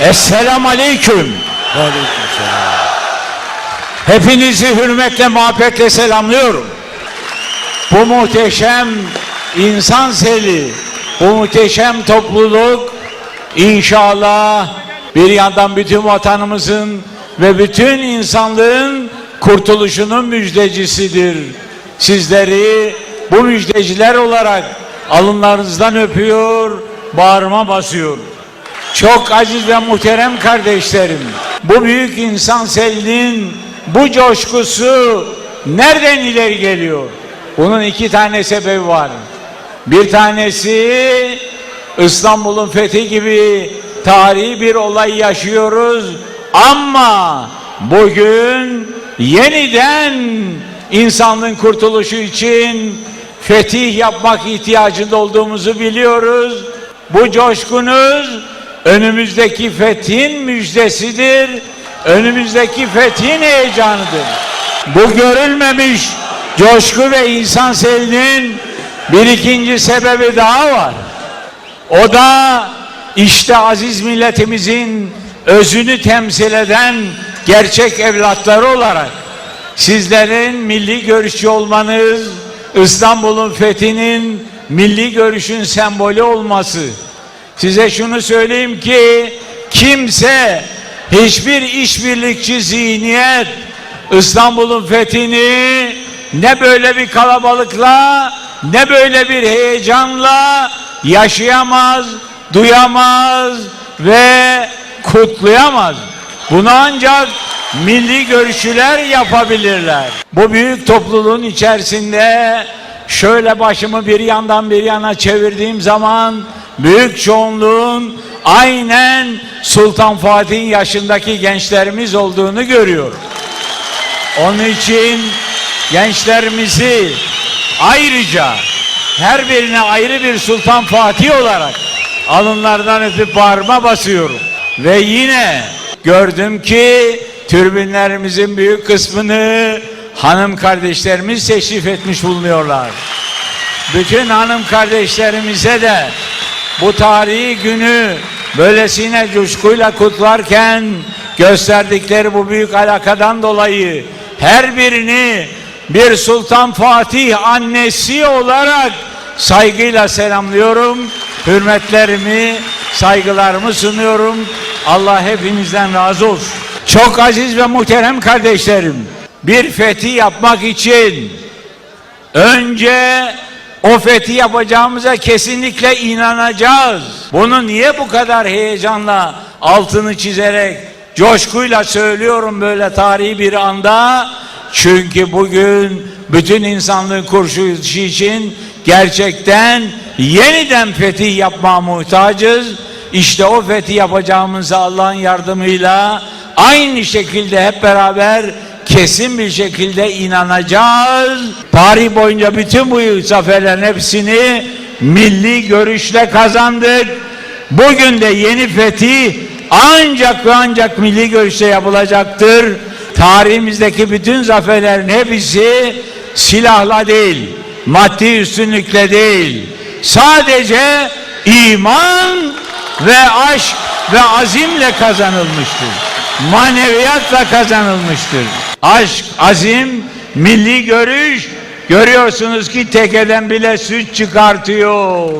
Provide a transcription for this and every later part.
Esselamu Aleyküm. Aleykümselam. Hepinizi hürmetle, muhabbetle selamlıyorum. Bu muhteşem insan seli, bu muhteşem topluluk inşallah bir yandan bütün vatanımızın ve bütün insanlığın kurtuluşunun müjdecisidir. Sizleri bu müjdeciler olarak alınlarınızdan öpüyor, bağrıma basıyor. Çok aziz ve muhterem kardeşlerim, bu büyük insan selinin bu coşkusu nereden ileri geliyor? Bunun iki tane sebebi var. Bir tanesi İstanbul'un fethi gibi tarihi bir olay yaşıyoruz ama bugün yeniden insanlığın kurtuluşu için fetih yapmak ihtiyacında olduğumuzu biliyoruz. Bu coşkunuz önümüzdeki fethin müjdesidir. Önümüzdeki fethin heyecanıdır. Bu görülmemiş coşku ve insan selinin bir ikinci sebebi daha var. O da işte aziz milletimizin özünü temsil eden gerçek evlatları olarak sizlerin milli görüşçü olmanız, İstanbul'un fethinin milli görüşün sembolü olması. Size şunu söyleyeyim ki kimse hiçbir işbirlikçi zihniyet İstanbul'un fethini ne böyle bir kalabalıkla ne böyle bir heyecanla yaşayamaz, duyamaz ve kutlayamaz. Bunu ancak milli görüşçüler yapabilirler. Bu büyük topluluğun içerisinde şöyle başımı bir yandan bir yana çevirdiğim zaman büyük çoğunluğun aynen Sultan Fatih'in yaşındaki gençlerimiz olduğunu görüyorum. Onun için gençlerimizi ayrıca her birine ayrı bir Sultan Fatih olarak alınlardan öpüp bağrıma basıyorum. Ve yine gördüm ki türbinlerimizin büyük kısmını hanım kardeşlerimiz teşrif etmiş bulunuyorlar. Bütün hanım kardeşlerimize de bu tarihi günü böylesine coşkuyla kutlarken gösterdikleri bu büyük alakadan dolayı her birini bir Sultan Fatih annesi olarak saygıyla selamlıyorum. Hürmetlerimi, saygılarımı sunuyorum. Allah hepinizden razı olsun. Çok aziz ve muhterem kardeşlerim, bir fethi yapmak için önce o fethi yapacağımıza kesinlikle inanacağız. Bunu niye bu kadar heyecanla altını çizerek coşkuyla söylüyorum böyle tarihi bir anda? Çünkü bugün bütün insanlığın kurtuluşu için gerçekten yeniden fetih yapmaya muhtacız. İşte o fethi yapacağımıza Allah'ın yardımıyla aynı şekilde hep beraber kesin bir şekilde inanacağız. Tarih boyunca bütün bu zaferlerin hepsini milli görüşle kazandık. Bugün de yeni fethi ancak ve ancak milli görüşle yapılacaktır. Tarihimizdeki bütün zaferlerin hepsi silahla değil, maddi üstünlükle değil, sadece iman ve aşk ve azimle kazanılmıştır. Maneviyatla kazanılmıştır. Aşk, azim, milli görüş görüyorsunuz ki tekeden bile süt çıkartıyor.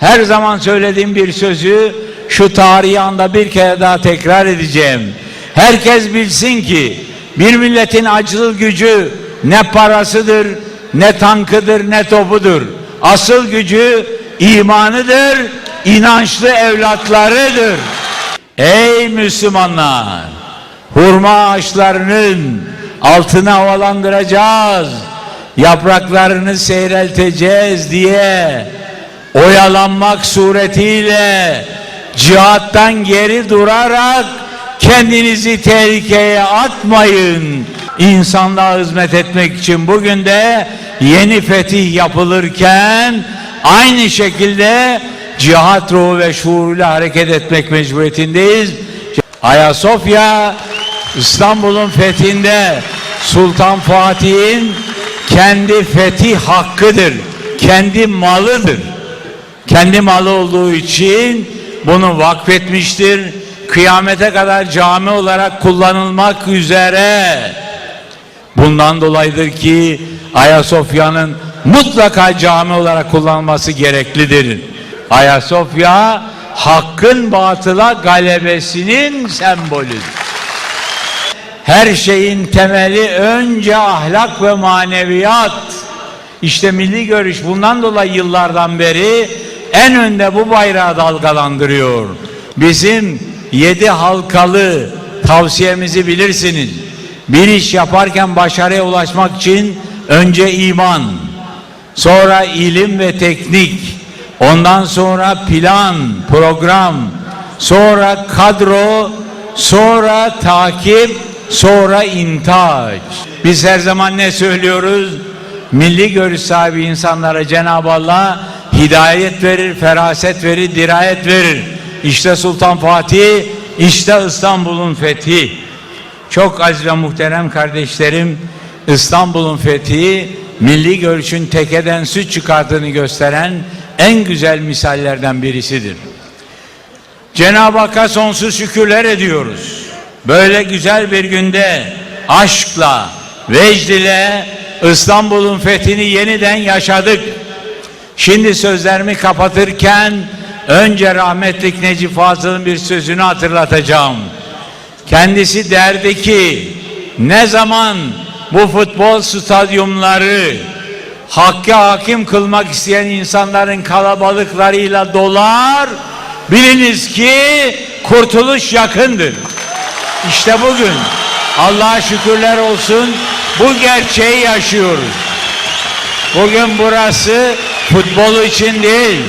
Her zaman söylediğim bir sözü şu tarihi anda bir kere daha tekrar edeceğim. Herkes bilsin ki bir milletin acıl gücü ne parasıdır, ne tankıdır, ne topudur. Asıl gücü imanıdır, inançlı evlatlarıdır. Ey Müslümanlar! Hurma ağaçlarının altını havalandıracağız, yapraklarını seyrelteceğiz diye oyalanmak suretiyle cihattan geri durarak kendinizi tehlikeye atmayın. İnsanlığa hizmet etmek için bugün de yeni fetih yapılırken aynı şekilde cihat ruhu ve şuuruyla hareket etmek mecburiyetindeyiz. Ayasofya İstanbul'un fethinde Sultan Fatih'in kendi fetih hakkıdır. Kendi malıdır. Kendi malı olduğu için bunu vakfetmiştir. kıyamete kadar cami olarak kullanılmak üzere. Bundan dolayıdır ki Ayasofya'nın mutlaka cami olarak kullanılması gereklidir. Ayasofya hakkın batıla galebesinin sembolüdür. Her şeyin temeli önce ahlak ve maneviyat. İşte milli görüş bundan dolayı yıllardan beri en önde bu bayrağı dalgalandırıyor. Bizim yedi halkalı tavsiyemizi bilirsiniz. Bir iş yaparken başarıya ulaşmak için önce iman, sonra ilim ve teknik, ondan sonra plan, program, sonra kadro, sonra takip, sonra intaç. Biz her zaman ne söylüyoruz? Milli görüş sahibi insanlara Cenab-ı Allah hidayet verir, feraset verir, dirayet verir. İşte Sultan Fatih, işte İstanbul'un fethi. Çok aziz ve muhterem kardeşlerim, İstanbul'un fethi milli görüşün tekeden süt çıkardığını gösteren en güzel misallerden birisidir. Cenab-ı Hakk'a sonsuz şükürler ediyoruz. Böyle güzel bir günde aşkla, vecd ile İstanbul'un fethini yeniden yaşadık. Şimdi sözlerimi kapatırken önce rahmetlik Necip Fazıl'ın bir sözünü hatırlatacağım. Kendisi derdi ki ne zaman bu futbol stadyumları hakka hakim kılmak isteyen insanların kalabalıklarıyla dolar biliniz ki kurtuluş yakındır. İşte bugün Allah'a şükürler olsun bu gerçeği yaşıyoruz. Bugün burası futbolu için değil,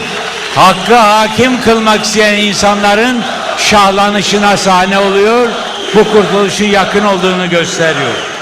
hakkı hakim kılmak isteyen insanların şahlanışına sahne oluyor. Bu kurtuluşun yakın olduğunu gösteriyor.